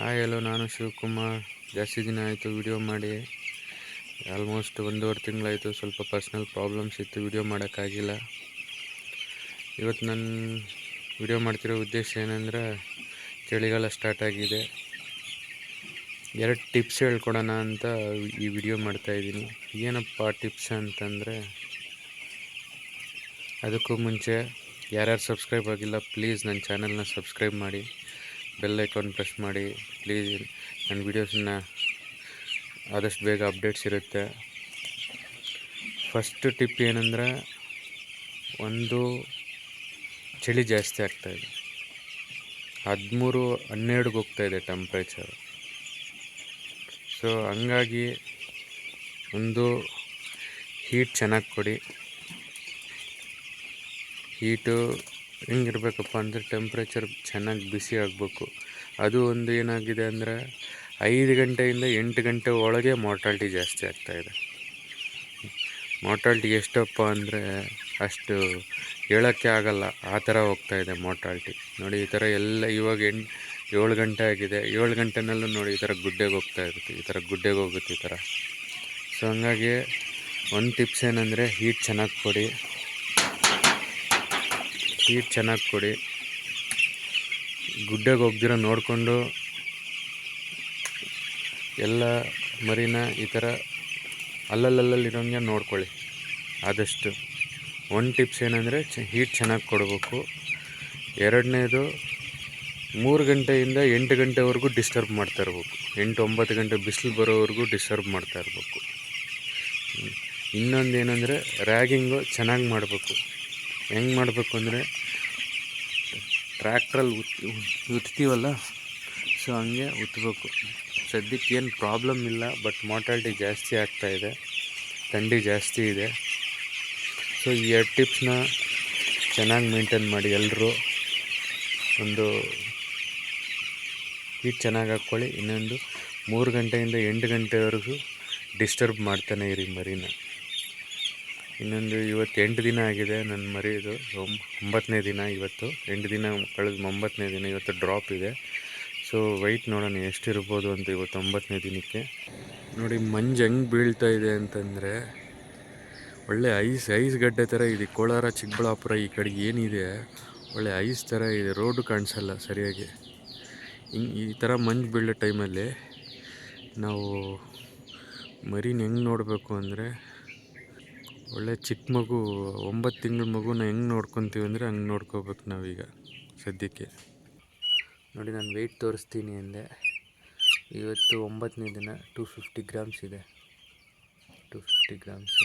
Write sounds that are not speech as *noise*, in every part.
Hi hello ನಾನು ಶಿವಕುಮಾರ್. ಜಾಸ್ತಿ ದಿನ ಆಯಿತು ವಿಡಿಯೋ ಮಾಡಿ. ಆಲ್ಮೋಸ್ಟ್ ಒಂದೂವರೆ ತಿಂಗಳಾಯಿತು, ಸ್ವಲ್ಪ ಪರ್ಸ್ನಲ್ ಪ್ರಾಬ್ಲಮ್ಸ್ ಇತ್ತು ವಿಡಿಯೋ ಮಾಡೋಕ್ಕಾಗಿಲ್ಲ. ಇವತ್ತು ನನ್ನ ವಿಡಿಯೋ ಮಾಡ್ತಿರೋ ಉದ್ದೇಶ ಏನಂದ್ರೆ, ಚಳಿಗಾಲ ಸ್ಟಾರ್ಟ್ ಆಗಿದೆ. ಎರಡು ಟಿಪ್ಸ್ ಹೇಳ್ಕೊಡೋಣ ಅಂತ ಈ ವಿಡಿಯೋ ಮಾಡ್ತಾಯಿದ್ದೀನಿ ಏನಪ್ಪ ಟಿಪ್ಸ್ ಅಂತಂದರೆ, ಅದಕ್ಕೂ ಮುಂಚೆ ಯಾರ್ಯಾರು ಸಬ್ಸ್ಕ್ರೈಬ್ ಆಗಿಲ್ಲ ಪ್ಲೀಸ್ ನನ್ನ ಚಾನಲ್ನ ಸಬ್ಸ್ಕ್ರೈಬ್ ಮಾಡಿ. ಬೆಲ್ ಐಕಾನ್ ಪ್ರೆಸ್ ಮಾಡಿ ಪ್ಲೀಸ್ ನನ್ನ ವೀಡಿಯೋಸನ್ನ ಆದಷ್ಟು ಬೇಗ ಅಪ್ಡೇಟ್ಸ್ ಇರುತ್ತೆ. ಫಸ್ಟ್ ಟಿಪ್ ಏನಂದರೆ, ಒಂದು ಚಳಿ ಜಾಸ್ತಿ ಆಗ್ತಾಯಿದೆ ಹದಿಮೂರು, ಹನ್ನೆರಡಿಗೆ ಹೋಗ್ತಾಯಿದೆ ಟೆಂಪ್ರೇಚರ್ ಸೊ ಹಂಗಾಗಿ ಒಂದು ಹೀಟ್ ಚೆನ್ನಾಗಿ ಕೊಡಿ. ಹೀಟು ಹೆಂಗಿರ್ಬೇಕಪ್ಪ ಅಂದರೆ ಟೆಂಪ್ರೇಚರ್ ಚೆನ್ನಾಗಿ ಬಿಸಿ ಆಗಬೇಕು. ಅದು ಒಂದು ಏನಾಗಿದೆ ಅಂದರೆ ಐದು ಗಂಟೆಯಿಂದ ಎಂಟು ಗಂಟೆ ಒಳಗೆ ಮಾರ್ಟಾಲಿಟಿ ಜಾಸ್ತಿ ಆಗ್ತಾಯಿದೆ ಮಾರ್ಟಾಲಿಟಿ ಎಷ್ಟಪ್ಪ ಅಂದರೆ ಅಷ್ಟು ಹೇಳೋಕ್ಕೆ ಆಗಲ್ಲ. ಆ ಥರ ಹೋಗ್ತಾಯಿದೆ ಮಾರ್ಟಾಲಿಟಿ ನೋಡಿ, ಈ ಥರ ಎಲ್ಲ ಇವಾಗ ಎಂಟು, ಏಳು ಗಂಟೆ ಆಗಿದೆ. ಏಳು ಗಂಟೆನಲ್ಲೂ ನೋಡಿ, ಈ ಥರ ಗುಡ್ಡೆಗೆ ಹೋಗ್ತಾ ಇರುತ್ತೆ. ಈ ಥರ ಗುಡ್ಡೆಗೆ ಹೋಗುತ್ತೆ ಈ ಥರ. ಸೊ ಹಂಗಾಗಿ ಒಂದು ಟಿಪ್ಸ್ ಏನಂದರೆ ಹೀಟ್ ಚೆನ್ನಾಗಿ ಕೊಡಿ. ಹೀಟ್ ಚೆನ್ನಾಗಿ ಕೊಡಿ. ಗುಡ್ಡಗೆ ಹೋಗ್ದಿರೋ ನೋಡಿಕೊಂಡು ಎಲ್ಲ ಮರಿನ ಈ ಥರ ಅಲ್ಲಲ್ಲಲ್ಲಿರೋಂಗೆ ನೋಡ್ಕೊಳ್ಳಿ. ಆದಷ್ಟು ಒಂದು ಟಿಪ್ಸ್ ಏನಂದರೆ ಚ ಹೀಟ್ ಚೆನ್ನಾಗಿ ಕೊಡಬೇಕು. ಎರಡನೇದು ಮೂರು ಗಂಟೆಯಿಂದ ಎಂಟು ಗಂಟೆವರೆಗೂ ಡಿಸ್ಟರ್ಬ್ ಮಾಡ್ತಾ ಇರ್ಬೇಕು. ಎಂಟು ಒಂಬತ್ತು ಗಂಟೆ ಬಿಸಿಲು ಬರೋವರೆಗೂ ಡಿಸ್ಟರ್ಬ್ ಮಾಡ್ತಾ ಇರಬೇಕು. ಇನ್ನೊಂದು ಏನಂದರೆ ರ್ಯಾಗಿಂಗು ಚೆನ್ನಾಗಿ ಮಾಡಬೇಕು. ಹೆಂಗೆ ಮಾಡಬೇಕು ಅಂದರೆ ಟ್ರ್ಯಾಕ್ಟ್ರಲ್ಲಿ ಉತ್, ಉತ್ತೀವಲ್ಲ? ಸೊ ಹಂಗೆ ಉತ್ಬೇಕು. ಸದ್ಯಕ್ಕೆ ಏನು ಪ್ರಾಬ್ಲಮ್ ಇಲ್ಲ ಬಟ್ ಮಾರ್ಟಾಲಿಟಿ ಜಾಸ್ತಿ ಆಗ್ತಾಯಿದೆ ಥಂಡಿ ಜಾಸ್ತಿ ಇದೆ. ಸೊ ಈ ಎರಡು ಟಿಪ್ಸ್ನ ಚೆನ್ನಾಗಿ ಮೇಂಟೈನ್ ಮಾಡಿ ಎಲ್ಲರೂ ಒಂದು ಹೀಟ್ ಚೆನ್ನಾಗಿ ಹಾಕ್ಕೊಳ್ಳಿ. ಇನ್ನೊಂದು ಮೂರು ಗಂಟೆಯಿಂದ ಎಂಟು ಗಂಟೆವರೆಗೂ ಡಿಸ್ಟರ್ಬ್ ಮಾಡ್ತಾನೆ ಇರಿ ಮರಿನ. ಇನ್ನೊಂದು ಇವತ್ತು ಎಂಟು ದಿನ ಆಗಿದೆ ನನ್ನ ಮರಿದು ಇದು ಒಂಬತ್ತನೇ ದಿನ ಇವತ್ತು. ಎಂಟು ದಿನ ಕಳೆದ ಒಂಬತ್ತನೇ ದಿನ ಇವತ್ತು ಡ್ರಾಪ್ ಇದೆ. ಸೊ ವೆಯ್ಟ್ ನೋಡೋಣ ಎಷ್ಟಿರ್ಬೋದು ಅಂತ ಇವತ್ತು ಒಂಬತ್ತನೇ ದಿನಕ್ಕೆ. ನೋಡಿ, ಮಂಜು ಹೆಂಗೆ ಬೀಳ್ತಾ ಇದೆ ಅಂತಂದರೆ, ಒಳ್ಳೆ ಐಸ್ ಐಸ್ ಗಡ್ಡೆ ಥರ ಇದೆ. ಕೋಲಾರ, ಚಿಕ್ಕಬಳ್ಳಾಪುರ ಈ ಕಡೆ ಏನಿದೆ, ಒಳ್ಳೆ ಐಸ್ ಥರ ಇದೆ. ರೋಡು ಕಾಣಿಸಲ್ಲ ಸರಿಯಾಗಿ. ಹಿಂಗೆ ಈ ಥರ ಮಂಜು ಬೀಳೋ ಟೈಮಲ್ಲಿ ನಾವು ಮರಿನ ಹೆಂಗೆ ನೋಡಬೇಕು ಅಂದರೆ ಒಳ್ಳೆ ಚಿಕ್ಕ ಮಗು, ಒಂಬತ್ತು ತಿಂಗಳ ಮಗುನ ಹೆಂಗೆ ನೋಡ್ಕೊತೀವಿ ಅಂದರೆ ಹಂಗೆ ನೋಡ್ಕೋಬೇಕು ನಾವೀಗ ಸದ್ಯಕ್ಕೆ. ನೋಡಿ, ನಾನು ವೆಯ್ಟ್ ತೋರಿಸ್ತೀನಿ ಅಂದೆ. ಇವತ್ತು ಒಂಬತ್ತನೇ ದಿನ ಟೂ ಫಿಫ್ಟಿ ಗ್ರಾಮ್ಸ್ ಇದೆ. ಟೂ ಫಿಫ್ಟಿ ಗ್ರಾಮ್ಸ್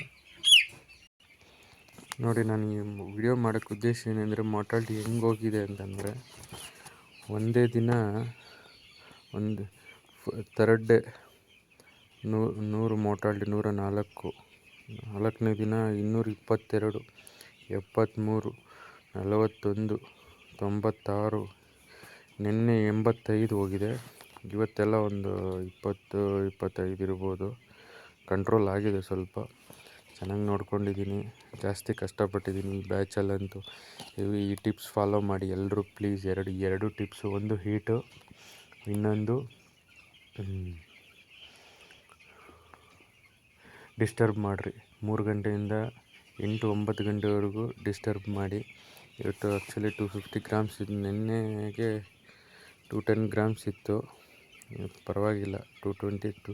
ನೋಡಿ, ನಾನು ಈ ವಿಡಿಯೋ ಮಾಡೋಕ್ಕೆ ಉದ್ದೇಶ ಏನಂದರೆ ಮಾರ್ಟಾಲಿಟಿ ಹೆಂಗೆ ಹೋಗಿದೆ ಅಂತಂದರೆ, ಒಂದೇ ದಿನ ಒಂದು ಥರ್ಡ್ ಡೇ ನೂರು ನೂರು ಮೋಟಾಲ್ಟಿ ನೂರ ನಾಲ್ಕು. ನಾಲ್ಕನೇ ದಿನ ಇನ್ನೂರ ಇಪ್ಪತ್ತೆರಡು ಎಪ್ಪತ್ತ್ಮೂರು ನಲವತ್ತೊಂದು, ತೊಂಬತ್ತಾರು, ನಿನ್ನೆ ಎಂಬತ್ತೈದು ಹೋಗಿದೆ. ಇವತ್ತೆಲ್ಲ ಒಂದು ಇಪ್ಪತ್ತು, ಇಪ್ಪತ್ತೈದು ಇರ್ಬೋದು. ಕಂಟ್ರೋಲ್ ಆಗಿದೆ ಸ್ವಲ್ಪ. ಚೆನ್ನಾಗಿ ನೋಡ್ಕೊಂಡಿದ್ದೀನಿ. ಜಾಸ್ತಿ ಕಷ್ಟಪಟ್ಟಿದ್ದೀನಿ ಈ ಬ್ಯಾಚಲ್ಲಂತೂ. ಈ ಟಿಪ್ಸ್ ಫಾಲೋ ಮಾಡಿ ಎಲ್ಲರೂ ಪ್ಲೀಸ್ ಎರಡು ಎರಡು ಟಿಪ್ಸು. ಒಂದು ಹೀಟು, ಇನ್ನೊಂದು ಡಿಸ್ಟರ್ಬ್ ಮಾಡಿರಿ. ಮೂರು ಗಂಟೆಯಿಂದ ಎಂಟು ಒಂಬತ್ತು ಗಂಟೆವರೆಗೂ ಡಿಸ್ಟರ್ಬ್ ಮಾಡಿ. ಇವತ್ತು ಆ್ಯಕ್ಚುಲಿ ಟು ಫಿಫ್ಟಿ ಗ್ರಾಮ್ಸ್ ಇದು ನಿನ್ನೆಗೆ ಟು ಟೆನ್ ಗ್ರಾಮ್ಸ್ ಇತ್ತು. ಪರವಾಗಿಲ್ಲ ಟು ಟ್ವೆಂಟಿ ಟು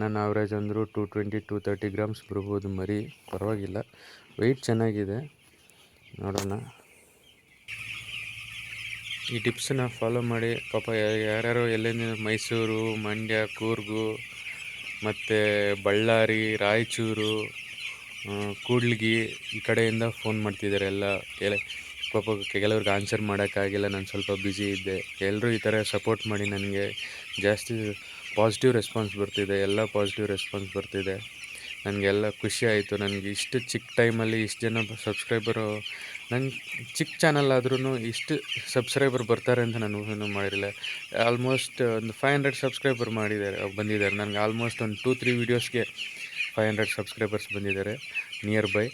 ನನ್ನ ಆವ್ರೇಜ್ ಅಂದರೂ two twenty to thirty grams ಬರ್ಬೋದು ಮರಿ. ಪರವಾಗಿಲ್ಲ. ವೆಯ್ಟ್ ಚೆನ್ನಾಗಿದೆ. ನೋಡೋಣ. ಈ ಟಿಪ್ಸನ್ನ ಫಾಲೋ ಮಾಡಿ. ಪಾಪ ಯಾರ್ಯಾರು ಎಲ್ಲಿಂದ ಮೈಸೂರು, ಮಂಡ್ಯ, ಕೂರ್ಗು ಮತ್ತು ಬಳ್ಳಾರಿ, ರಾಯಚೂರು ಕೂಡ್ಲಿಗಿ ಈ ಕಡೆಯಿಂದ ಫೋನ್ ಮಾಡ್ತಿದ್ದಾರೆ ಎಲ್ಲ. ಎಲ್ಲ ಪಾಪ ಕೆಲವ್ರಿಗೆ ಆನ್ಸರ್ ಮಾಡೋಕ್ಕಾಗಿಲ್ಲ, ನಾನು ಸ್ವಲ್ಪ ಬ್ಯುಸಿ ಇದ್ದೆ. ಎಲ್ಲರೂ ಈ ಥರ ಸಪೋರ್ಟ್ ಮಾಡಿ ನನಗೆ. ಜಾಸ್ತಿ ಪಾಸಿಟಿವ್ ರೆಸ್ಪಾನ್ಸ್ ಬರ್ತಿದೆ, ಎಲ್ಲ ಪಾಸಿಟಿವ್ ರೆಸ್ಪಾನ್ಸ್ ಬರ್ತಿದೆ. ನನಗೆಲ್ಲ ಖುಷಿ ಆಯಿತು. ನನಗೆ ಇಷ್ಟು ಚಿಕ್ಕ ಟೈಮಲ್ಲಿ ಇಷ್ಟು ಜನ ಸಬ್ಸ್ಕ್ರೈಬರು ನಂಗೆ ಚಿಕ್ಕ ಚಾನಲ್ ಆದ್ರೂ ಇಷ್ಟು ಸಬ್ಸ್ಕ್ರೈಬರ್ ಬರ್ತಾರೆ ಅಂತ ನಾನು ಊಹೆನೂ ಮಾಡಿರಲಿಲ್ಲ ಆಲ್ಮೋಸ್ಟ್ ಒಂದು ಫೈವ್ ಹಂಡ್ರೆಡ್ ಸಬ್ಸ್ಕ್ರೈಬರ್ ಮಾಡಿದ್ದಾರೆ, ಬಂದಿದ್ದಾರೆ. ನನಗೆ ಆಲ್ಮೋಸ್ಟ್ ಒಂದು ಟೂ, ತ್ರೀ ವೀಡಿಯೋಸ್ಗೆ ಫೈವ್ ಹಂಡ್ರೆಡ್ ಸಬ್ಸ್ಕ್ರೈಬರ್ಸ್ ಬಂದಿದ್ದಾರೆ. Near by.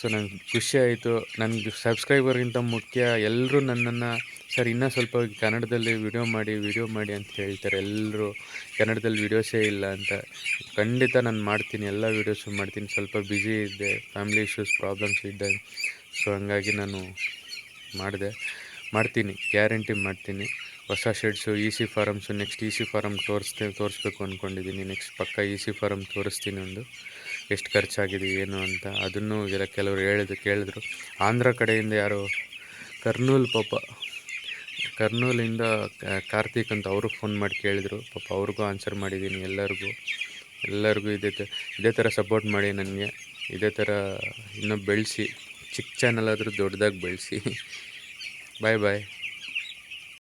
ಸೊ ನನಗೆ ಖುಷಿ ಆಯಿತು. ನನಗೆ ಸಬ್ಸ್ಕ್ರೈಬರ್ಗಿಂತ ಮುಖ್ಯ. ಎಲ್ಲರೂ ನನ್ನನ್ನು, ಸರ್ ಇನ್ನೂ ಸ್ವಲ್ಪ ಕನ್ನಡದಲ್ಲಿ ವಿಡಿಯೋ ಮಾಡಿ ವಿಡಿಯೋ ಮಾಡಿ ಅಂತ ಹೇಳ್ತಾರೆ. ಎಲ್ಲರೂ ಕನ್ನಡದಲ್ಲಿ ವಿಡಿಯೋಸೇ ಇಲ್ಲ ಅಂತ. ಖಂಡಿತ ನಾನು ಮಾಡ್ತೀನಿ. ಎಲ್ಲ ವೀಡಿಯೋಸು ಮಾಡ್ತೀನಿ. ಸ್ವಲ್ಪ ಬ್ಯುಸಿ ಇದ್ದೆ. ಫ್ಯಾಮಿಲಿ ಇಶ್ಯೂಸ್ ಪ್ರಾಬ್ಲಮ್ಸ್ ಇದ್ದೆ. ಸೊ ಹಂಗಾಗಿ ನಾನು ಮಾಡಿದೆ. ಮಾಡ್ತೀನಿ. ಗ್ಯಾರಂಟಿ ಮಾಡ್ತೀನಿ. ಹೊಸ sheds E C farms next E C farm ತೋರಿಸ್ತೇ, ತೋರಿಸ್ಬೇಕು ಅಂದ್ಕೊಂಡಿದ್ದೀನಿ ನೆಕ್ಸ್ಟ್ ಪಕ್ಕ ಇ ಸಿ ಫಾರಮ್ ತೋರಿಸ್ತೀನಿ ಒಂದು. ಎಷ್ಟು ಖರ್ಚಾಗಿದೆ, ಏನು ಅಂತ ಅದನ್ನು ಎಲ್ಲ ಕೆಲವರು ಹೇಳಿದ್ರು ಕೇಳಿದ್ರು. ಆಂಧ್ರ ಕಡೆಯಿಂದ ಯಾರು ಕರ್ನೂಲ್ ಪಾಪ, ಕರ್ನೂಲಿಂದ ಕಾರ್ತಿಕ್ ಅಂತ ಅವರು ಫೋನ್ ಮಾಡಿ ಕೇಳಿದರು. ಪಾಪ ಅವ್ರಿಗೂ ಆನ್ಸರ್ ಮಾಡಿದ್ದೀನಿ, ಎಲ್ಲರಿಗೂ. ಎಲ್ಲರಿಗೂ ಇದೇ ಥರ ಇದೇ ಥರ ಸಪೋರ್ಟ್ ಮಾಡಿ ನನಗೆ. ಇದೇ ಥರ ಇನ್ನೂ ಬೆಳೆಸಿ, ಚಿಕ್ಕ ಚಾನಲ್ ಆದರೂ ದೊಡ್ಡದಾಗಿ ಬೆಳೆಸಿ. ಬಾಯ್ *laughs* ಬಾಯ್